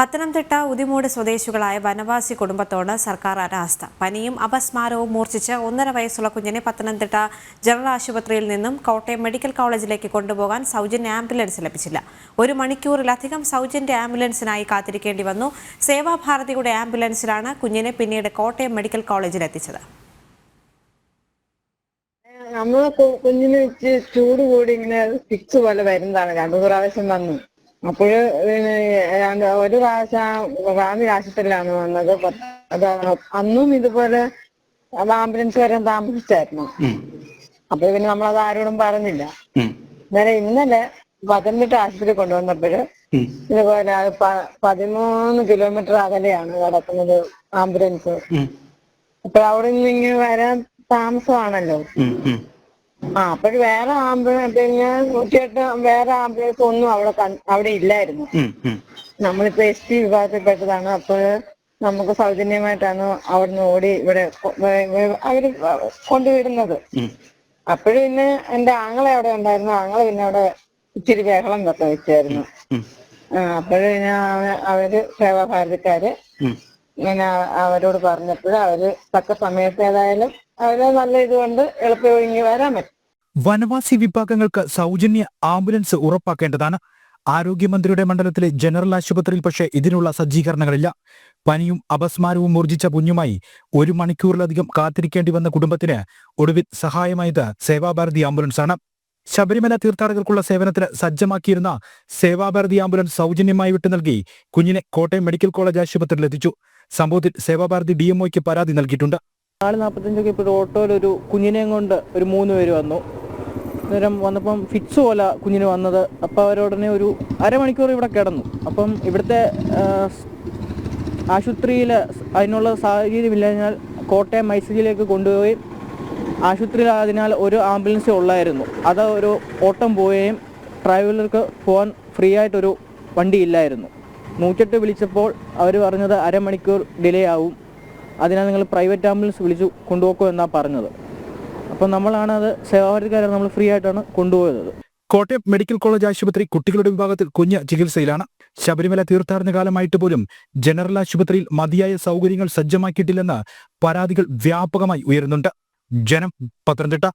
പത്തനംതിട്ട ഉദിമൂട് സ്വദേശികളായ വനവാസി കുടുംബത്തോട് സർക്കാർ അനാസ്ഥ. പനിയും അപസ്മാരവും മൂർച്ഛിച്ച് ഒന്നര വയസ്സുള്ള കുഞ്ഞിനെ പത്തനംതിട്ട ജനറൽ ആശുപത്രിയിൽ നിന്നും കോട്ടയം മെഡിക്കൽ കോളേജിലേക്ക് കൊണ്ടുപോകാൻ സൗജന്യ ആംബുലൻസ് ലഭിച്ചില്ല. ഒരു മണിക്കൂറിലധികം സൗജന്യ ആംബുലൻസിനായി കാത്തിരിക്കേണ്ടി വന്നു. സേവാഭാരതിയുടെ ആംബുലൻസിലാണ് കുഞ്ഞിനെ പിന്നീട് കോട്ടയം മെഡിക്കൽ കോളേജിൽ എത്തിച്ചത്. നമ്മളെ കുഞ്ഞിനെ കുഞ്ഞിന് ചൂട് കൂടി ഇങ്ങനെ ഫിക്സ് പോലെ വരുന്നതാണ്. രണ്ടു പ്രാവശ്യം വന്നു. അപ്പോഴ് ഒരു പ്രാവശ്യം ഗാന്ധി ആശുപത്രിയിലാണ് വന്നത്. അതാണ്. അന്നും ഇതുപോലെ ആംബുലൻസ് വരാൻ താമസിച്ചായിരുന്നു. അപ്പൊ പിന്നെ നമ്മളത് ആരോടും പറഞ്ഞില്ല. അന്നേരം ഇന്നലെ പത്തനംതിട്ട ആശുപത്രി കൊണ്ടുവന്നപ്പോഴ് ഇതുപോലെ അത് പതിമൂന്ന് കിലോമീറ്റർ അകലെയാണ് കിടക്കുന്നത് ആംബുലൻസ്. അപ്പൊ അവിടെ നിന്ന് ഇങ്ങനെ വരാൻ താമസമാണല്ലോ. ആ അപ്പൊ വേറെ ആംബുലൻസ് പിന്നെ നൂറ്റിയെട്ട് വേറെ ആംബുലൻസ് ഒന്നും അവിടെ അവിടെ ഇല്ലായിരുന്നു. നമ്മളിപ്പോ എസ് ടി വിഭാഗത്തിൽപ്പെട്ടതാണ്. അപ്പോൾ നമുക്ക് സൗജന്യമായിട്ടാണ് അവിടുന്ന് ഓടി ഇവിടെ അവർ കൊണ്ടുവിടുന്നത്. അപ്പോഴും പിന്നെ എന്റെ ആങ്ങളെ അവിടെ ഉണ്ടായിരുന്നു. ആങ്ങളെ പിന്നെ അവിടെ ഇച്ചിരി ബഹളം തൊക്കെ വെച്ചായിരുന്നു. അപ്പോഴും പിന്നെ അവ- അവർ സേവാഭാരതിക്കാര് ഇങ്ങനെ അവരോട് പറഞ്ഞപ്പോൾ അവർ തക്ക സമയത്ത് ഏതായാലും അവർ നല്ല ഇതുകൊണ്ട് എളുപ്പം ഇങ്ങി വരാൻ പറ്റും. വനവാസി വിഭാഗങ്ങൾക്ക് സൗജന്യ ആംബുലൻസ് ഉറപ്പാക്കേണ്ടതാണ്. ആരോഗ്യമന്ത്രിയുടെ മണ്ഡലത്തിലെ ജനറൽ ആശുപത്രിയിൽ പക്ഷേ ഇതിനുള്ള സജ്ജീകരണങ്ങളില്ല. പനിയും അപസ്മാരവും മൂർജിച്ച കുഞ്ഞുമായി ഒരു മണിക്കൂറിലധികം കാത്തിരിക്കേണ്ടി വന്ന കുടുംബത്തിന് ഒടുവിൽ സഹായമായത് സേവാഭാരതി ആംബുലൻസാണ്. ശബരിമല തീർത്ഥാടകർക്കുള്ള സേവനത്തിന് സജ്ജമാക്കിയിരുന്ന സേവാഭാരതി ആംബുലൻസ് സൗജന്യമായി വിട്ടു നൽകി കുഞ്ഞിനെ കോട്ടയം മെഡിക്കൽ കോളേജ് ആശുപത്രിയിൽ എത്തിച്ചു. സംഭവത്തിൽ സേവാഭാരതി ഡിഎംഒയ്ക്ക് പരാതി നൽകിയിട്ടുണ്ട്. നാല് നാൽപ്പത്തഞ്ചൊക്കെ ഇപ്പോൾ ഓട്ടോയിൽ ഒരു കുഞ്ഞിനെയും കൊണ്ട് ഒരു മൂന്ന് പേര് വന്നു. അന്നേരം വന്നപ്പം ഫിറ്റ്സ് പോലെ കുഞ്ഞിന് വന്നത്. അപ്പോൾ അവരോടനെ ഒരു അരമണിക്കൂർ ഇവിടെ കിടന്നു. അപ്പം ഇവിടുത്തെ ആശുപത്രിയിൽ അതിനുള്ള സാഹചര്യമില്ലതിനാൽ കോട്ടയം മൈസൂരിലേക്ക് കൊണ്ടുപോയി ആശുപത്രിയിൽ അതിനാൽ ഒരു ആംബുലൻസ് ഉള്ളായിരുന്നു. അത് ഒരു ഓട്ടം പോവുകയും ട്രാവലർക്ക് പോകാൻ ഫ്രീ ആയിട്ടൊരു വണ്ടി ഇല്ലായിരുന്നു നൂറ്റെട്ട് വിളിച്ചപ്പോൾ അവർ പറഞ്ഞത് അരമണിക്കൂർ ഡിലേ ആവും. അതിനാൽ നിങ്ങൾ പ്രൈവറ്റ് ആംബുലൻസ് വിളിച്ചു കൊണ്ടുപോക്കോ എന്നാണ് പറഞ്ഞത്. അപ്പം നമ്മളാണ് അത് സേവാഭാരതിക്കാരെ നമ്മൾ ഫ്രീ ആയിട്ടാണ് കൊണ്ടുപോയത്. കോട്ടയം മെഡിക്കൽ കോളേജ് ആശുപത്രി കുട്ടികളുടെ വിഭാഗത്തിൽ കുഞ്ഞ് ചികിത്സയിലാണ്. ശബരിമല തീർത്ഥാടന കാലമായിട്ട് പോലും ജനറൽ ആശുപത്രിയിൽ മതിയായ സൗകര്യങ്ങൾ സജ്ജമാക്കിയിട്ടില്ലെന്ന് പരാതികൾ വ്യാപകമായി ഉയരുന്നുണ്ട്. ജനം പത്തനംതിട്ട.